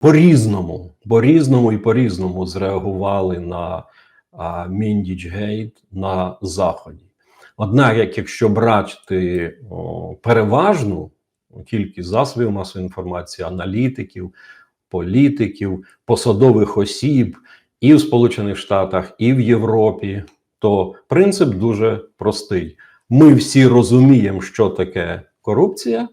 по-різному, по-різному і по-різному зреагували на Міндічгейт на Заході. Однак, як якщо брати о, переважну кількість засобів масової інформації, аналітиків, політиків, посадових осіб і в Сполучених Штатах, і в Європі, то принцип дуже простий. Ми всі розуміємо, що таке корупція.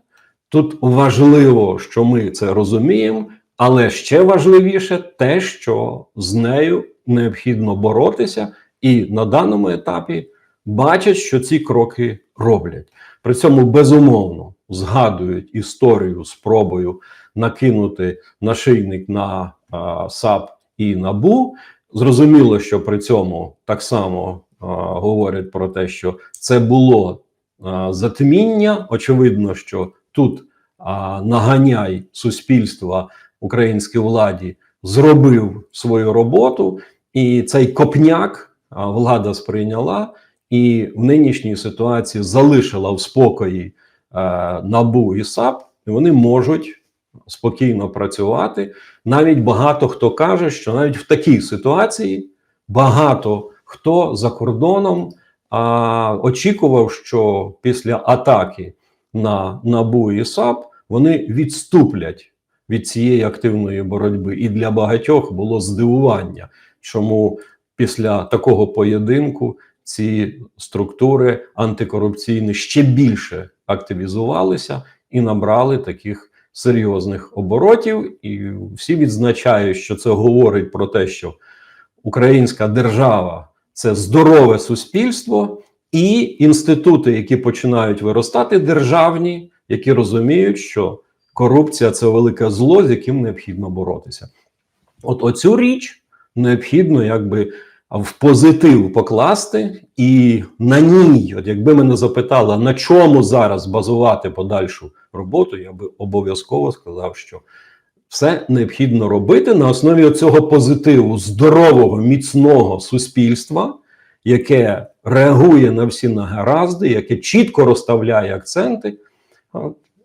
Тут важливо, що ми це розуміємо, але ще важливіше те, що з нею необхідно боротися, і на даному етапі бачать, що ці кроки роблять. При цьому безумовно згадують історію спробою накинути нашийник на а, САП і НАБУ. Зрозуміло, що при цьому так само а, говорять про те, що це було а, затміння. Очевидно, що тут а, наганяй суспільства українській владі зробив свою роботу, і цей копняк влада сприйняла і в нинішній ситуації залишила в спокої е, набу і САП, і вони можуть спокійно працювати. Навіть багато хто каже, що навіть в такій ситуації багато хто за кордоном а, очікував, що після атаки на набу і САП вони відступлять від цієї активної боротьби. І для багатьох було здивування, чому після такого поєдинку ці структури антикорупційні ще більше активізувалися і набрали таких серйозних оборотів. І всі відзначають, що це говорить про те, що українська держава це здорове суспільство, і інститути, які починають виростати, державні, які розуміють, що корупція це велике зло, з яким необхідно боротися. От оцю річ необхідно якби в позитив покласти, і на ній, от якби мене запитали, на чому зараз базувати подальшу роботу, я би обов'язково сказав, що все необхідно робити на основі цього позитиву здорового, міцного суспільства, яке реагує на всі нагаразди, яке чітко розставляє акценти,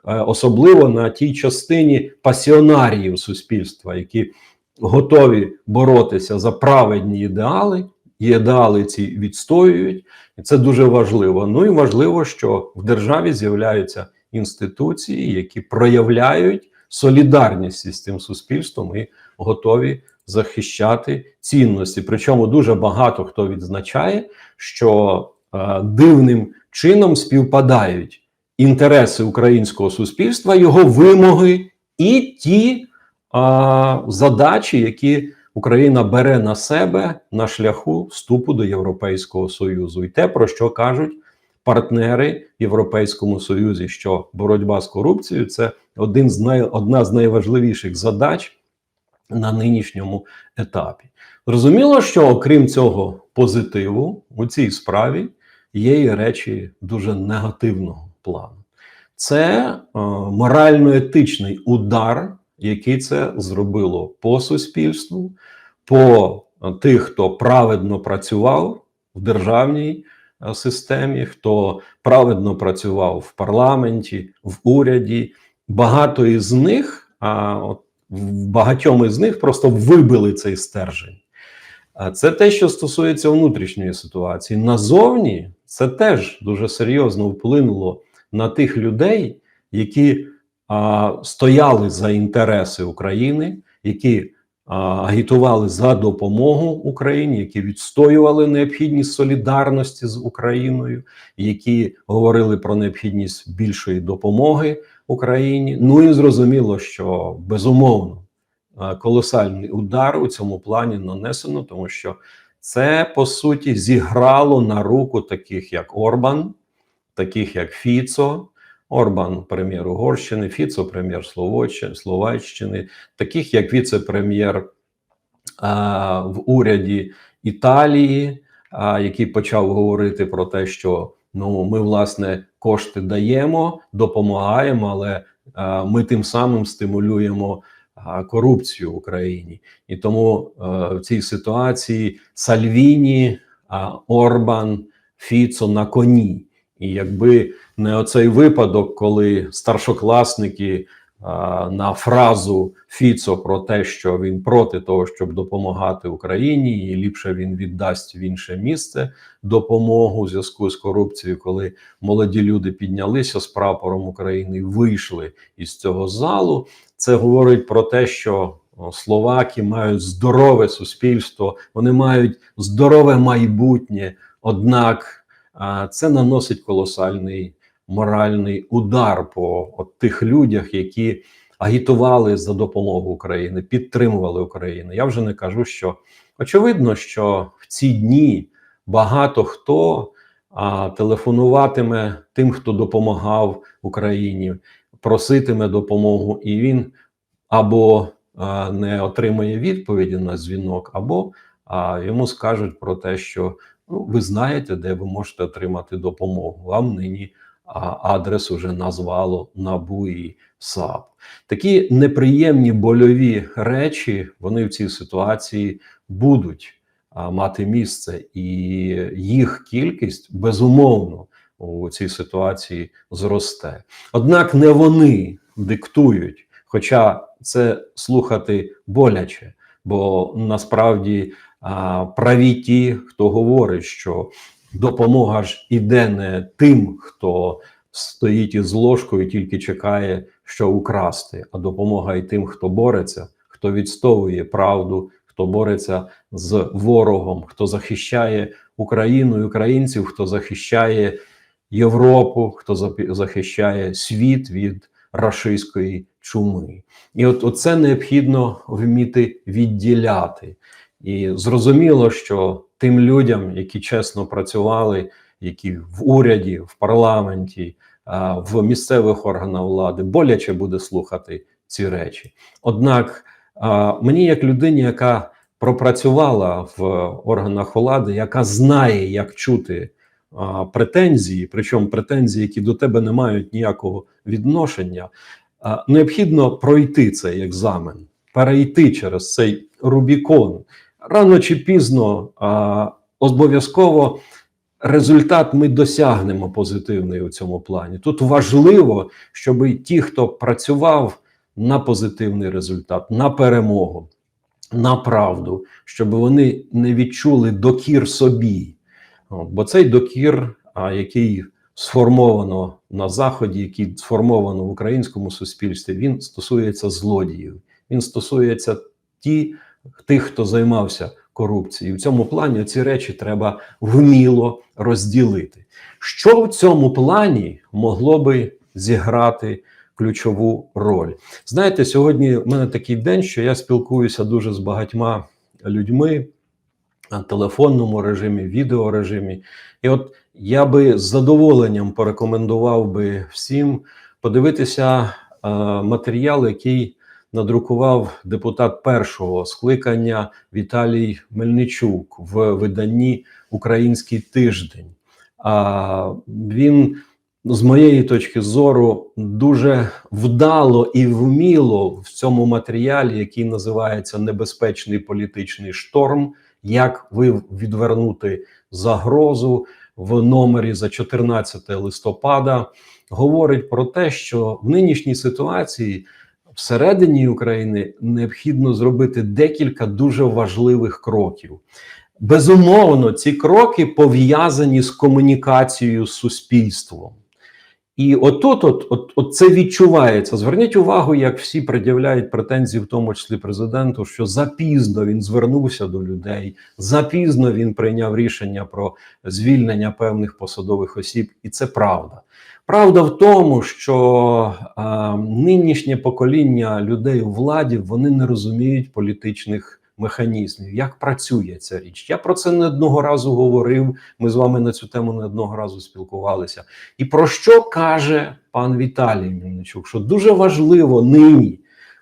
особливо на тій частині пасіонаріїв суспільства, які готові боротися за праведні ідеали, і ідеали ці відстоюють, і це дуже важливо. Ну і важливо, що в державі з'являються інституції, які проявляють солідарність із тим суспільством і готові захищати цінності. Причому дуже багато хто відзначає, що е, дивним чином співпадають інтереси українського суспільства, його вимоги і ті а, задачі, які Україна бере на себе на шляху вступу до Європейського Союзу, і те, про що кажуть партнери Європейському Союзі, що боротьба з корупцією це один з най, одна з найважливіших задач на нинішньому етапі. Зрозуміло, що окрім цього позитиву у цій справі є і речі дуже негативного плану. Це е, морально-етичний удар який це зробило по суспільству, по тих, хто праведно працював в державній е, системі, хто праведно працював в парламенті, в уряді. Багато із них, а от багатьом із них просто вибили цей стержень. Це те, що стосується внутрішньої ситуації. Назовні це теж дуже серйозно вплинуло на тих людей, які стояли за інтереси України, які агітували за допомогу Україні, які відстоювали необхідність солідарності з Україною, які говорили про необхідність більшої допомоги Україні. Ну і зрозуміло, що безумовно колосальний удар у цьому плані нанесено, тому що це по суті зіграло на руку таких як Орбан, таких як Фіцо. Орбан, прем'єр Угорщини, Фіцо, прем'єр Словаччини, таких як віце-прем'єр в уряді Італії, а, який почав говорити про те, що ну ми власне кошти даємо, допомагаємо, але а, ми тим самим стимулюємо корупцію в Україні. І тому а, в цій ситуації Сальвіні, а, Орбан, Фіцо на коні. І якби не оцей випадок, коли старшокласники а, на фразу Фіцо про те, що він проти того, щоб допомагати Україні, і ліпше він віддасть в інше місце допомогу у зв'язку з корупцією, коли молоді люди піднялися з прапором України вийшли із цього залу. Це говорить про те, що словаки мають здорове суспільство, вони мають здорове майбутнє. Однак це наносить колосальний моральний удар по от тих людях, які агітували за допомогу України, підтримували Україну. Я вже не кажу, що очевидно, що в ці дні багато хто а, телефонуватиме тим, хто допомагав Україні, проситиме допомогу, і він або а, не отримає відповіді на дзвінок, або а, йому скажуть про те, що ну, ви знаєте, де ви можете отримати допомогу. Вам нині адрес уже назвало НАБУ і САП. Такі неприємні больові речі вони в цій ситуації будуть мати місце, і їх кількість безумовно у цій ситуації зросте. Однак не вони диктують, хоча це слухати боляче, бо насправді праві ті, хто говорить, що допомога ж іде не тим, хто стоїть із ложкою, тільки чекає, що украсти, а допомога і тим, хто бореться, хто відстовує правду, хто бореться з ворогом, хто захищає Україну і українців, хто захищає Європу, хто захищає світ від рашистської чуми. І от оце необхідно вміти відділяти. І зрозуміло, що тим людям, які чесно працювали, які в уряді, в парламенті, в місцевих органах влади, боляче буде слухати ці речі. Однак мені, як людині, яка пропрацювала в органах влади, яка знає, як чути претензії, причому претензії, які до тебе не мають ніякого відношення, необхідно пройти цей екзамен, перейти через цей Рубікон. Рано чи пізно обов'язково результат ми досягнемо позитивний у цьому плані. Тут важливо, щоб ті, хто працював на позитивний результат, на перемогу, на правду, щоб вони не відчули докір собі. Бо цей докір, який сформовано на заході, який сформовано в українському суспільстві, він стосується злодіїв. Він стосується ті, тих, хто займався корупцією. В цьому плані ці речі треба вміло розділити. Що в цьому плані могло би зіграти ключову роль? Знаєте, сьогодні в мене такий день, що я спілкуюся дуже з багатьма людьми на телефонному режимі, відеорежимі. І от я би з задоволенням порекомендував би всім подивитися е, матеріал, який надрукував депутат першого скликання Віталій Мельничук в виданні Український тиждень. А він з моєї точки зору дуже вдало і вміло в цьому матеріалі, який називається Небезпечний політичний шторм. Як ви відвернути загрозу в номері за 14 листопада, говорить про те, що в нинішній ситуації всередині України необхідно зробити декілька дуже важливих кроків. Безумовно, ці кроки пов'язані з комунікацією з суспільством. І отут, от, от, от це відчувається. Зверніть увагу, як всі пред'являють претензії, в тому числі президенту, що запізно він звернувся до людей, запізно він прийняв рішення про звільнення певних посадових осіб, і це правда. Правда в тому, що е, нинішнє покоління людей у владі вони не розуміють політичних механізмів, як працює ця річ. Я про це не одного разу говорив. Ми з вами на цю тему не одного разу спілкувалися. І про що каже пан Віталій Мельничук? Що дуже важливо нині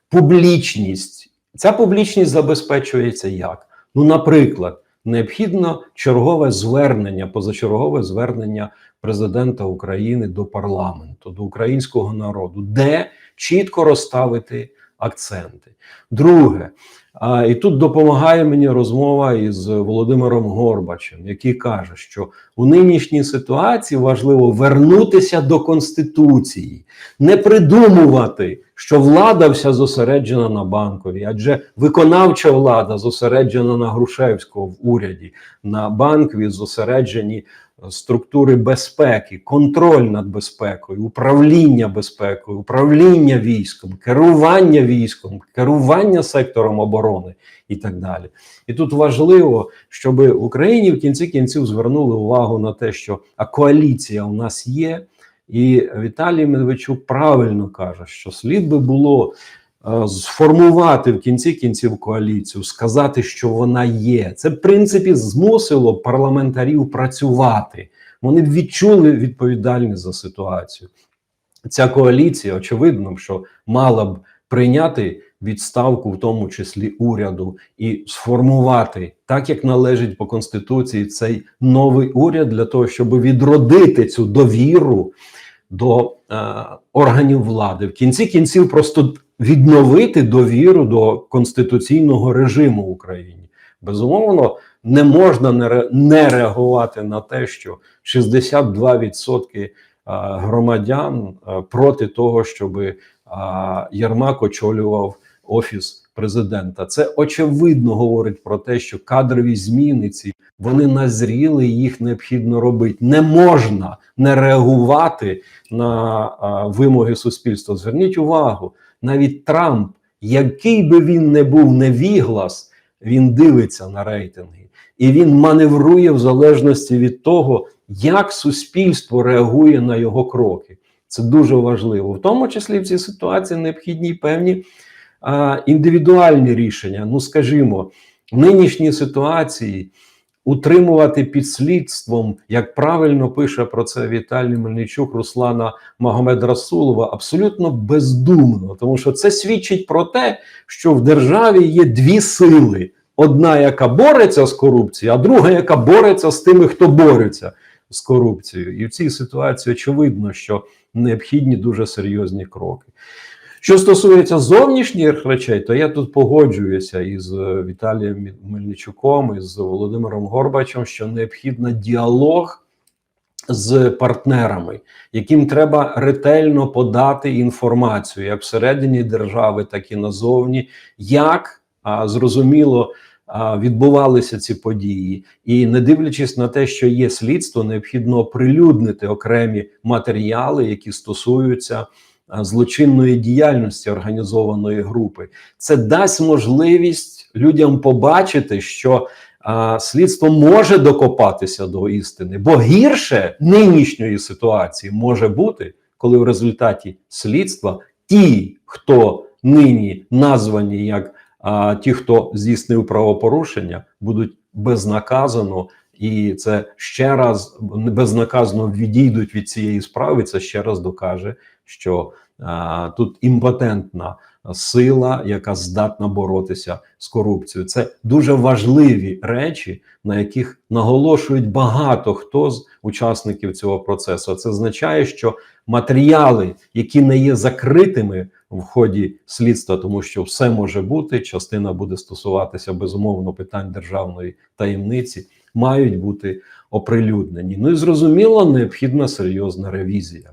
публічність. Ця публічність забезпечується як? Ну, наприклад, необхідно чергове звернення, позачергове звернення президента України до парламенту, до українського народу, де чітко розставити акценти. Друге, А, і тут допомагає мені розмова із Володимиром Горбачем, який каже, що у нинішній ситуації важливо вернутися до конституції, не придумувати, що влада вся зосереджена на банковій, адже виконавча влада зосереджена на Грушевського в уряді, на банкові зосереджені структури безпеки, контроль над безпекою, управління безпекою, управління військом, керування військом, керування сектором оборони і так далі. І тут важливо, щоб в Україні в кінці кінців звернули увагу на те, що а коаліція у нас є. І Віталій Медведчук правильно каже, що слід би було сформувати в кінці кінців коаліцію, сказати, що вона є. Це в принципі змусило парламентарів працювати. Вони відчули відповідальність за ситуацію. Ця коаліція, очевидно, що мала б прийняти відставку, в тому числі уряду, і сформувати так, як належить по конституції, цей новий уряд для того, щоб відродити цю довіру до е, органів влади, в кінці кінців просто відновити довіру до конституційного режиму в Україні. Безумовно, не можна не, реагувати на те, що 62% е, громадян проти того, щоб Єрмак очолював офіс президента. Це очевидно говорить про те, що кадрові зміни ці вони назріли, їх необхідно робити. Не можна не реагувати на вимоги суспільства. Зверніть увагу, навіть Трамп, який би він не був невіглас, він дивиться на рейтинги і він маневрує в залежності від того, як суспільство реагує на його кроки. Це дуже важливо, в тому числі в цій ситуації необхідні певні а, індивідуальні рішення. Ну, скажімо, в нинішній ситуації утримувати під слідством, як правильно пише про це Віталій Мельничук, Руслана Магомед Расулова, абсолютно бездумно, тому що це свідчить про те, що в державі є дві сили: одна, яка бореться з корупцією, а друга, яка бореться з тими, хто бореться з корупцією. І в цій ситуації очевидно, що необхідні дуже серйозні кроки. Що стосується зовнішніх речей, то я тут погоджуюся із Віталієм Мельничуком і з Володимиром Горбачем, що необхідний діалог з партнерами, яким треба ретельно подати інформацію як всередині держави, так і назовні, як а, зрозуміло. Відбувалися ці події, і не дивлячись на те, що є слідство, необхідно оприлюднити окремі матеріали, які стосуються злочинної діяльності організованої групи. Це дасть можливість людям побачити, що а, слідство може докопатися до істини, бо гірше нинішньої ситуації може бути, коли в результаті слідства ті, хто нині названі як а, ті, хто здійснив правопорушення, будуть безнаказано. І це ще раз безнаказано відійдуть від цієї справи. Це ще раз докаже, що а, тут імпотентна сила, яка здатна боротися з корупцією. Це дуже важливі речі, на яких наголошують багато хто з учасників цього процесу. Це означає, що матеріали, які не є закритими в ході слідства, тому що все може бути. Частина буде стосуватися безумовно питань державної таємниці, мають бути оприлюднені. Ну і зрозуміло, необхідна серйозна ревізія.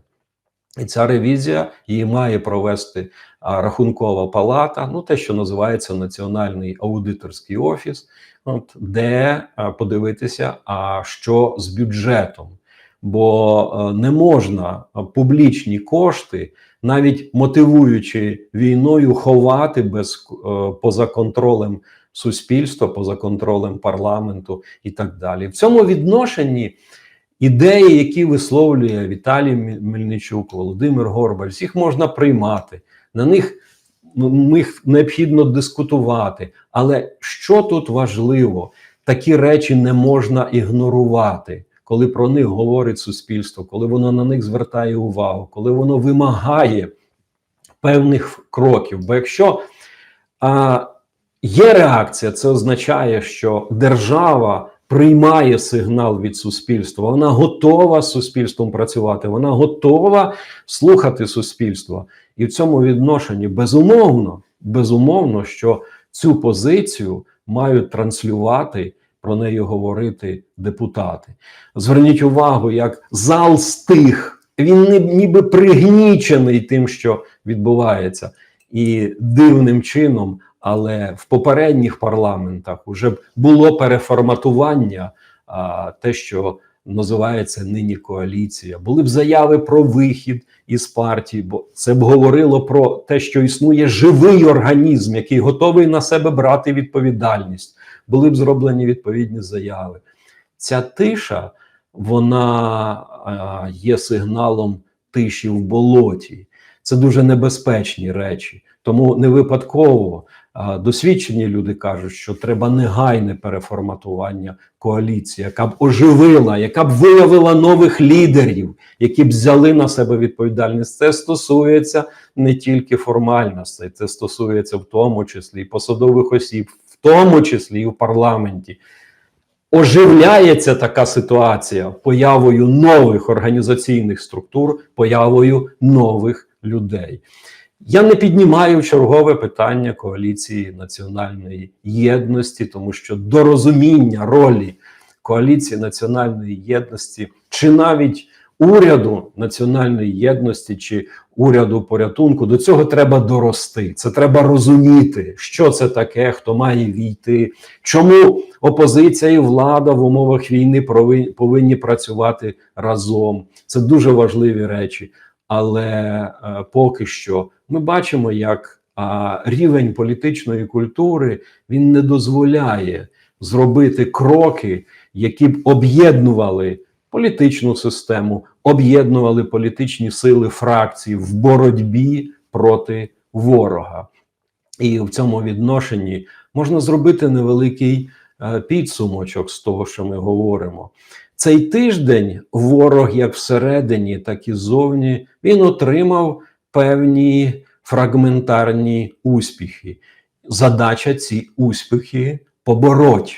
І ця ревізія її має провести рахункова палата, ну те, що називається Національний аудиторський офіс, от, де подивитися, а що з бюджетом. Бо не можна публічні кошти, навіть мотивуючи війною, ховати без поза контролем суспільства, поза контролем парламенту і так далі. В цьому відношенні. Ідеї, які висловлює Віталій Мельничук, Володимир Горбаль, всіх можна приймати, на них них необхідно дискутувати. Але що тут важливо, такі речі не можна ігнорувати, коли про них говорить суспільство, коли воно на них звертає увагу, коли воно вимагає певних кроків. Бо якщо а, є реакція, це означає, що держава приймає сигнал від суспільства, вона готова з суспільством працювати, вона готова слухати суспільство. І в цьому відношенні безумовно, безумовно, що цю позицію мають транслювати. Про неї говорити депутати. Зверніть увагу, як зал стих, він ніби пригнічений тим, що відбувається, і дивним чином, але в попередніх парламентах вже було переформатування, а, те, що називається нині коаліція. Були б заяви про вихід із партії, бо це б говорило про те, що існує живий організм, який готовий на себе брати відповідальність. Були б зроблені відповідні заяви. Ця тиша, вона а, є сигналом тиші в болоті. Це дуже небезпечні речі. Тому не випадково досвідчені люди кажуть, що треба негайне переформатування коаліції, яка б оживила, яка б виявила нових лідерів, які б взяли на себе відповідальність. Це стосується не тільки формальностей, це стосується в тому числі і посадових осіб, в тому числі і в парламенті. Оживляється така ситуація появою нових організаційних структур, появою нових людей. Я не піднімаю чергове питання коаліції національної єдності, тому що до розуміння ролі коаліції національної єдності, чи навіть уряду національної єдності, чи уряду порятунку, до цього треба дорости. Це треба розуміти, що це таке, хто має війти, чому опозиція і влада в умовах війни повинні працювати разом. Це дуже важливі речі. Але е, поки що ми бачимо, як рівень політичної культури він не дозволяє зробити кроки, які б об'єднували політичну систему, об'єднували політичні сили фракцій в боротьбі проти ворога. І в цьому відношенні можна зробити невеликий е, підсумочок з того, що ми говоримо. Цей тиждень ворог, як всередині, так і зовні, він отримав певні фрагментарні успіхи. Задача ці успіхи побороть.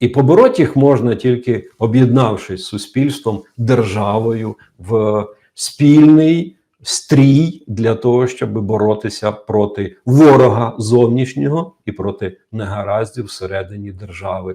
І побороть їх можна тільки об'єднавшись з суспільством, державою в спільний стрій для того, щоб боротися проти ворога зовнішнього і проти негараздів всередині держави.